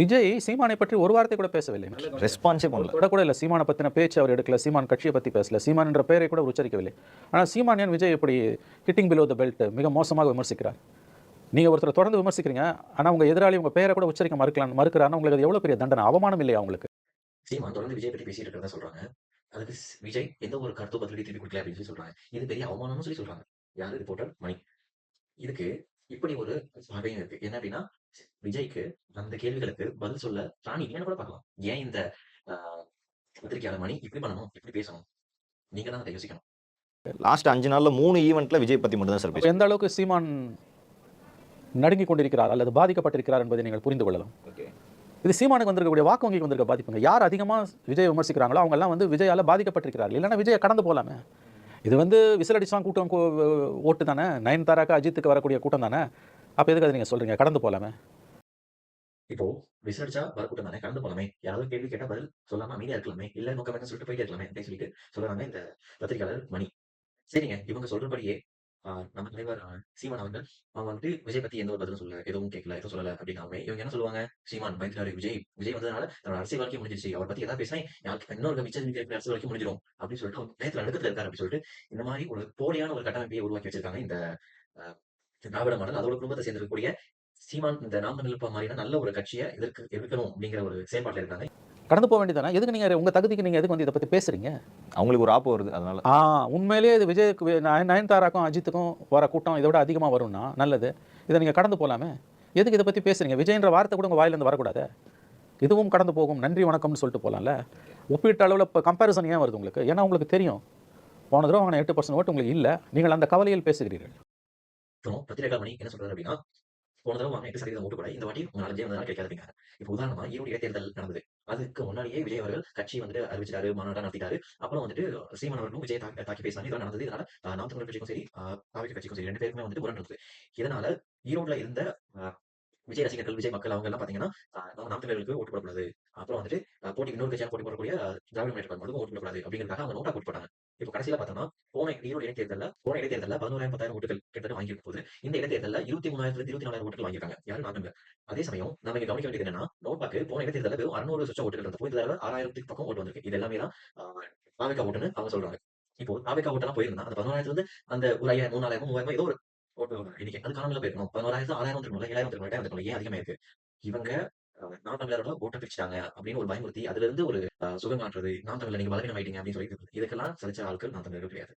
விஜய் சீமானை பற்றி ஒரு வார்த்தை கூட பேசவில்லை. ரெஸ்பான்ஸே பண்ணல கூட கூட இல்லை. சீமானை பற்றின பேச்சு அவர் எடுக்கல. சீமான் கட்சியை பற்றி பேசல. சீமான் என்ற பெயரை கூட உச்சரிக்கவில்லை. ஆனால் சீமான் ஏன் விஜய் இப்படி ஹிட்டிங் பிலோ த பெல்ட் மிக மோசமாக விமர்சிக்கிறார்? நீங்கள் ஒருத்தரை தொடர்ந்து விமர்சிக்கிறீங்க. ஆனால் உங்கள் எதிராளி உங்கள் பெயரை கூட உச்சரிக்க மறுக்கலாம் மறுக்கிறாருன்னா உங்களுக்கு அது எவ்வளோ பெரிய தண்டனை? அவமானம் இல்லையா உங்களுக்கு? சீமான் தொடர்ந்து விஜய் பத்தி பேசிட்டு இருக்கிறதா சொல்றாங்க. அதுக்கு விஜய் எந்த ஒரு கருத்து பதிலடி திருப்பி கொடுக்கல அப்படின்னு சொல்லி சொல்றாங்க. இது பெரிய அவமானம்னு சொல்லி சொல்றாங்க. யாரு? ரிப்போர்ட்டர் மணி. இதுக்கு இப்படி ஒரு வகையும் இருக்கு. என்ன அப்படின்னா விஜய்க்கு அந்த கேள்விகளுக்கு பதில் சொல்ல ராணி என்ன கூட பார்க்கலாம். ஏன் இந்த பத்திரிகையாளர் மணி இப்படி பண்ணணும் இப்படி பேசணும்? நீங்க தான் அதை யோசிக்கணும். லாஸ்ட் அஞ்சு நாள்ல மூணு ஈவெண்ட்ல விஜய் பத்தி மட்டும் தான் சார் எந்த அளவுக்கு சீமான் நடுங்கிக் கொண்டிருக்கிறார் அல்லது பாதிக்கப்பட்டிருக்கிறார் என்பதை நீங்கள் புரிந்து கொள்ளலாம். இது சீமானுக்கு வந்திருக்கக்கூடிய வாக்கு வங்கிக்கு வந்திருக்க பாதிப்புங்க. யார் அதிகமாக விஜய் விமர்சிக்கிறாங்களோ அவங்கெல்லாம் வந்து விஜயால பாதிக்கப்பட்டிருக்கிறார்கள். இல்லைன்னா விஜயை கடந்து போகலாமே இது வந்து விசிலடிச்சான் கூட்டம் ஓட்டு தானே? நயன்தாராக்கு அஜித்துக்கு வரக்கூடிய கூட்டம் தானே? அப்போ எதுக்கு அதை நீங்கள் சொல்கிறீங்க கடந்து போகலாமே இப்போ விசாரிச்சா வரக்கூட்டம் தானே கடந்து போலாமே. யாராவது கேள்வி கேட்டா பதில் சொல்லாம அமைதியா இருக்கலாமே. இல்ல நோக்கம் என்ன சொல்லிட்டு போயிட்டே இருக்கலாமே அப்படின்னு சொல்லிட்டு சொல்றாங்க இந்த பத்திரிகையாளர் மணி. சரிங்க இவங்க சொல்றபடியே ஆஹ், நம்ம தலைவர் சீமான் அவர்கள் அவங்க வந்துட்டு விஜய் பத்தி எந்த ஒரு பதிலும் சொல்ல எதுவும் கேட்கல எதுவும் சொல்லல அப்படின்னாவே இவங்க என்ன சொல்லுவாங்க? சீமான் பயந்துட்டாரு விஜய். விஜய் வந்ததுனால தன்னோட அரசியல் வாழ்க்கை முடிஞ்சிருச்சு. அவர் பத்தி ஏதாவது பேசினா யாருக்கு இன்னொரு மிச்சம் அரசியல் வாழ்க்கை முடிஞ்சிடும் அப்படின்னு சொல்லிட்டு அவங்க நேரத்துல நடுக்கத்துல இருக்காரு அப்படின்னு சொல்லிட்டு இந்த மாதிரி ஒரு போலியான ஒரு கட்டமைப்பையை உருவாக்கி வச்சிருக்காங்க இந்த ஆஹ், திராவிட மாடல் அதோட குடும்பத்தை சேர்ந்திருக்கக்கூடிய சீமான் இந்த நாம் நிலப்ப மாதிரியான நல்ல ஒரு கட்சியை எதிர்க்கு எதிர்க்கணும் அப்படிங்கிற ஒரு செயல்பாட்டில் இருக்காங்க. கடந்து போக வேண்டியதானே எதுக்கு நீங்கள் உங்கள் தகுதிக்கு நீங்கள் எதுக்கு வந்து இதை பற்றி பேசுகிறீங்க அவங்களுக்கு ஒரு ஆப்பு வருது அதனால. ஆ உண்மையிலேயே இது விஜய்க்கு வி- நயன் நயன்தாராக்கும் அஜித்துக்கும் வர கூட்டம் இதை விட அதிகமாக வரும்னா நல்லது. இதை நீங்கள் கடந்து போகலாமே எதுக்கு இதை பற்றி பேசுறீங்க? விஜய்ன்ற வார்த்தை கூட உங்கள் வாயிலேருந்து வரக்கூடாது? இதுவும் கடந்து போகும். நன்றி வணக்கம்னு சொல்லிட்டு போகலாம்ல ஒப்பீட்டு அளவில் இப்போ கம்பேரிசன் ஏன் வருது உங்களுக்கு? ஏன்னா உங்களுக்கு தெரியும். போன தடவை வாங்கின எட்டு பர்சன்ட் ஓட்டு உங்களுக்கு இல்லை. நீங்கள் அந்த கவலையில் பேசுகிறீர்கள். அப்புறம் பத்திரிகா மணி என்ன சொல்றாரு அப்படின்னா போன தடவை வாங்க எட்டு சதவீதம் ஓட்டு கூட இந்த வாட்டி உங்க நாலஞ்சே வந்ததால கிடைக்காது அப்படிங்கிறாரு. இப்போ உதாரணமா ஈரோடு இடைத்தேர்தல் நடந்தது. அதுக்கு முன்னாடியே விஜய் அவர்கள் கட்சி வந்துட்டு அறிவிச்சாரு மாநாட்டா நடத்திட்டாரு. அப்புறம் வந்துட்டு சீமான் அவர்களும் விஜய் தாக்கி பேசினாங்க. இதெல்லாம் நடந்தது. இதனால நாம் தமிழர் கட்சிக்கும் சரி காவிரி கட்சிக்கும் சரி ரெண்டு பேருமே வந்துட்டு உரம் நடந்தது இதனால ஈரோட்ல இருந்த ஆஹ், விஜய் ரசிகர்கள் விஜய் மக்கள் அவங்க எல்லாம் பாத்தீங்கன்னா நாம் தமிழர்களுக்கு ஓட்டு போடக்கூடாது. அப்புறம் வந்துட்டு போட்டி இன்னொரு கட்சியாக போட்டி போடக்கூடிய திராவிட முன்னேற்ற கழகம் மட்டும் ஓட்டு போடக்கூடாது அப்படிங்கிறதுக்காக அவங்க நோட்டா போட்டு போட்டாங்க. இப்போ கடைசியில பார்த்தோம்னா போன ஈரோடு இடைத்தேர்தலில் போன இடைத்தேர்தலில் பதினோராயிரம் பத்தாயிரம் ஓட்டுகள் கிட்டத்தட்ட வாங்கியிருக்கும் போது இந்த இடைத்தேர்தலில் இருபத்தி மூணாயிரத்துல இருபத்தி நாலாயிரம் ஓட்டுகள் வாங்கியிருக்காங்க. யாரும் நாங்கள் அதே சமயம் நம்ம இங்க கவனிக்க வேண்டியது என்னன்னா நோட்பாக்கு போன இடைத்தேர்தலில் வெறும் அறுநூறு சொச்ச ஓட்டுகள் இருந்தது இந்த தடவை ஆறாயிரத்துக்கு பக்கம் ஓட்டு வந்திருக்கு. இது எல்லாமே தான் தாவிக்கா ஓட்டுன்னு அவங்க சொல்றாங்க. இப்போ தாவிக்கா ஓட்டெல்லாம் போயிருந்தா அந்த பதினோராயிரத்துல இருந்து அந்த ஒரு ஐயாயிரம் மூணாயிரம் மூவாயிரம் ஏதோ ஒரு ஓட்டு இன்னைக்கு அது காரணம் போயிருக்கணும். பதினோராயிரத்து ஆறாயிரம் வந்துருக்கணும் ஏழாயிரம் வந்துருக்கணும் வந்துருக்கணும் ஏன் அதிகமா இருக்கு இவங்க நான் நாம் ஓட்ட பிரிச்சாங்க அப்படின்னு ஒரு பயமுறுத்தி அதுல இருந்து ஒரு சுகம் காட்டுறது நான் தமிழர் நீங்க பலவீனம் ஆயிட்டீங்க அப்படின்னு சொல்லி இதுக்கெல்லாம் சலிச்ச ஆட்கள் நான் தமிழர்கள் கிடையாது.